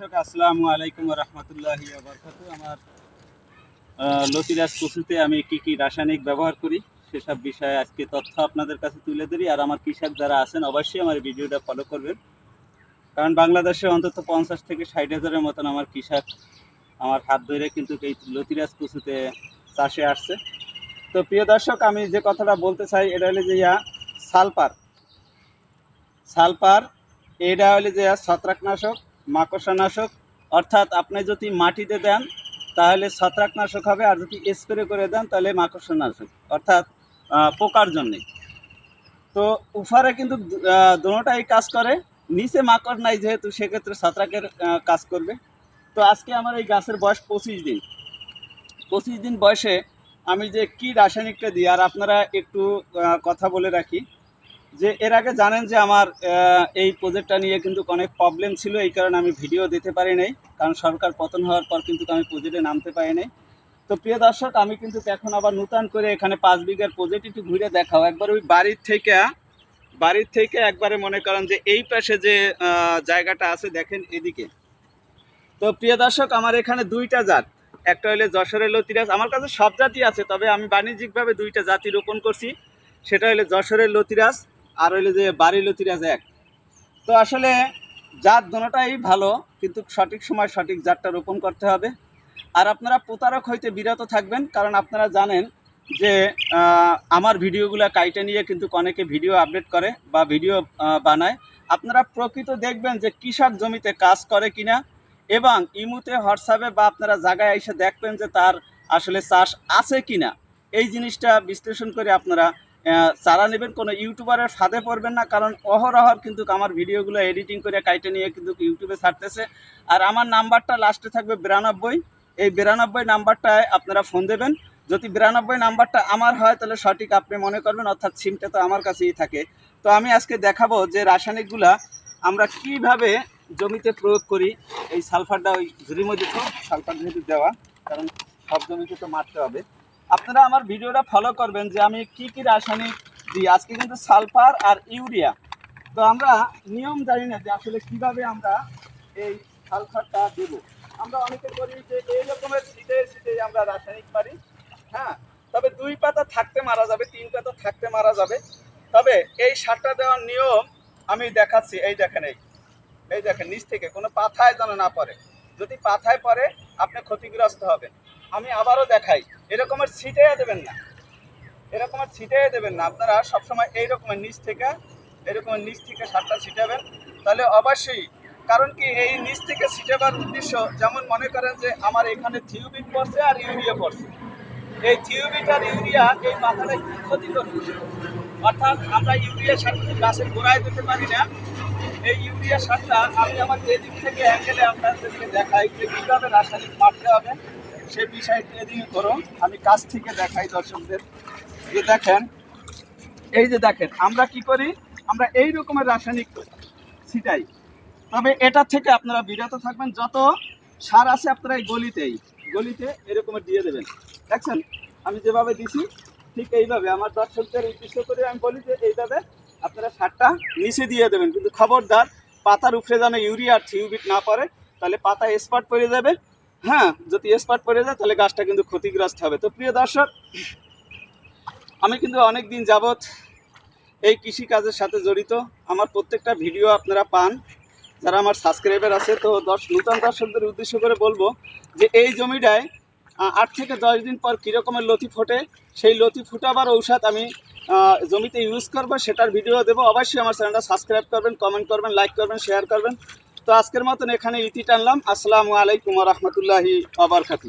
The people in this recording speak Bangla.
দর্শক, আসসালামু আলাইকুম রহমতুল্লাহি আমার লতিরাজ কচুতে আমি কি কি রাসায়নিক ব্যবহার করি সেসব বিষয়ে আজকে তথ্য আপনাদের কাছে তুলে ধরি। আর আমার কৃষক যারা আছেন, অবশ্যই আমার ভিডিওটা ফলো করবেন। কারণ বাংলাদেশে অন্তত পঞ্চাশ থেকে ষাট হাজারের মতন আমার কৃষক আমার হাত ধরে কিন্তু এই লতিরাজ কচুতে চাষে আসছে। তো প্রিয় দর্শক, আমি যে কথাটা বলতে চাই, এটা হলো যে ইয়া সালপার। সালপার, এটা হলো যে ছত্রাকনাশক। মাকড়সানাশক, অর্থাৎ আপনি যদি মাটিতে দেন, তাহলে ছত্রাকনাশক হবে, আর যদি স্প্রে করে দেন, তাহলে মাকড়সানাশক, অর্থাৎ পোকার জন্যে। তো উফারে কিন্তু দোনোটাই কাজ করে, নিচে মাকড় নাই যেহেতু, সেক্ষেত্রে ছত্রাকের কাজ করবে। তো আজকে আমার এই গাছের বয়স পঁচিশ দিন। পঁচিশ দিন বয়সে আমি যে কি রাসায়নিকটা দিই, আর আপনারা একটু কথা বলে রাখি। যে এর আগে জানেন যে আমার এই প্রজেক্টটা নিয়ে কিন্তু অনেক প্রবলেম ছিল, এই কারণে আমি ভিডিও দিতে পারি নাই। কারণ সরকার পতন হওয়ার পর কিন্তু আমি প্রজেক্টে নামতে পারি নাই। তো প্রিয় দর্শক, আমি কিন্তু এখন আবার নূতন করে এখানে পাঁচ বিঘার প্রজেক্ট একটু ঘুরে দেখাও। একবার ওই বাড়ির থেকে বাড়ির থেকে একবারে মনে করেন যে এই পাশে যে জায়গাটা আছে, দেখেন এদিকে। তো প্রিয় দর্শক, আমার এখানে দুইটা জাত। একটা হলে যশোরের লতিরাজ। আমার কাছে সব জাতি আছে, তবে আমি বাণিজ্যিকভাবে দুইটা জাতি রোপণ করছি। সেটা হলে যশোরের লতিরাজ আর হইলে যে বাড়ি লতিরাজ এক। তো আসলে জাত দোনোটাই ভালো, কিন্তু সঠিক সময় সঠিক জাতটা রোপণ করতে হবে। আর আপনারা প্রতারক হইতে বিরত থাকবেন, কারণ আপনারা জানেন যে আমার ভিডিওগুলো কাইটে নিয়ে কিন্তু অনেকে ভিডিও আপডেট করে বা ভিডিও বানায়। আপনারা প্রকৃত দেখবেন যে কৃষক জমিতে কাজ করে কিনা, এবং ইমুতে হোয়াটসঅ্যাপে বা আপনারা জায়গায় এসে দেখবেন যে তার আসলে চাষ আছে কিনা। এই জিনিসটা বিশ্লেষণ করে আপনারা চারা নেবেন কোনো ইউটিউবারের ফাঁদে পড়বেন না, কারণ অহরহর কিন্তু আমার ভিডিওগুলো এডিটিং করে কাইটে নিয়ে কিন্তু ইউটিউবে ছাড়তেছে। আর আমার নাম্বারটা লাস্টে থাকবে বিরানব্বই। এই বিরানব্বই নাম্বারটায় আপনারা ফোন দেবেন। যদি বিরানব্বই নাম্বারটা আমার হয়, তাহলে সঠিক আপনি মনে করবেন, অর্থাৎ সিমটা তো আমার কাছেই থাকে। তো আমি আজকে দেখাবো যে রাসায়নিকগুলা আমরা কীভাবে জমিতে প্রয়োগ করি। এই সালফারটা ওই ঝুড়ির মধ্যে সালফার যেহেতু দেওয়া, কারণ সব জমিতে তো মারতে হবে। আপনারা আমার ভিডিওটা ফলো করবেন যে আমি কি কি রাসায়নিক দিই। আজকে কিন্তু সালফার আর ইউরিয়া। তো আমরা নিয়ম জানি না যে আসলে কীভাবে আমরা এই সালফারটা দেবো। আমরা অনেকে করি যে এই রকমের শীতে শীতে আমরা রাসায়নিক মারি। হ্যাঁ তবে দুই পাতা থাকতে মারা যাবে, তিন পাতা থাকতে মারা যাবে। তবে এই সারটা দেওয়ার নিয়ম আমি দেখাচ্ছি। এই দেখেন, এই এই দেখেন, নিচ থেকে কোনো পাথায় যেন না পড়ে। যদি পাথায় পড়ে, আপনি ক্ষতিগ্রস্ত হবেন। আমি আবারও দেখাই। এরকমের ছিটাইয়া দেবেন না। এরকমের ছিটাইয়া দেবেন না। আপনারা সবসময় এই রকমের নিচ থেকে, এরকমের নিচ থেকে সারটা ছিটাবেন। তাহলে অবশ্যই, কারণ কি এই নিচ থেকে ছিটাবার উদ্দেশ্য যেমন মনে করেন যে আমার এখানে থিউবিট পড়ছে আর ইউরিয়া পড়ছে। এই থিউবিট আর ইউরিয়া এই মাথাটা ক্ষতি করবে? অর্থাৎ আমরা ইউরিয়া সার কিন্তু গাছের গোড়ায় দিতে পারি না। এই ইউরিয়া সারটা আমি আমার এদিক থেকে অ্যাঙ্গেলে আপনাদেরকে দেখাই যে কীভাবে রাসায়নিক মারতে হবে। সে বিষয়টি এদিকে করুন আমি কাছ থেকে দেখাই দর্শকদের। যে দেখেন, এই যে দেখেন, আমরা কি করি? আমরা এই রকমের রাসায়নিক ছিটাই। তবে এটা থেকে আপনারা বিরত থাকবেন, যত সার আছে আপনারা এই গলিতেই, গলিতে এরকমের দিয়ে দেবেন। দেখছেন? আমি যেভাবে দিছি, ঠিক এইভাবে। আমার দর্শকদের উদ্দেশ্য করে আমি বলি যে এইভাবে আপনারা সারটা নিচে দিয়ে দেবেন। কিন্তু খবরদার, পাতার উপরে যেন ইউরিয়া আর থিউবিট না পড়ে, তাহলে পাতা স্পট পড়ে যাবে হ্যাঁ যদি স্পট পড়ে যায়, তাহলে গাছটা কিন্তু ক্ষতিগ্রস্ত হবে। তো প্রিয় দর্শক, আমি কিন্তু অনেক দিন যাবৎ এই কৃষি কাজের সাথে জড়িত। আমার প্রত্যেকটা ভিডিও আপনারা পান, যারা আমার সাবস্ক্রাইবার আছে। তো দশ নূতন দর্শকদের উদ্দেশ্য করে বলব যে, এই জমিটায় আট থেকে দশ দিন পর কীরকমের লতি ফোটে, সেই লতি ফুটাবার ঔষধ আমি জমিতে ইউজ করব, সেটার ভিডিও দেবো। অবশ্যই আমার চ্যানেলটা সাবস্ক্রাইব করবেন কমেন্ট করবেন লাইক করবেন শেয়ার করবেন। তো আজকের মতন এখানে ইতি টানলাম। আসসালামু আলাইকুম রহমতুল্লাহি আবরকাতু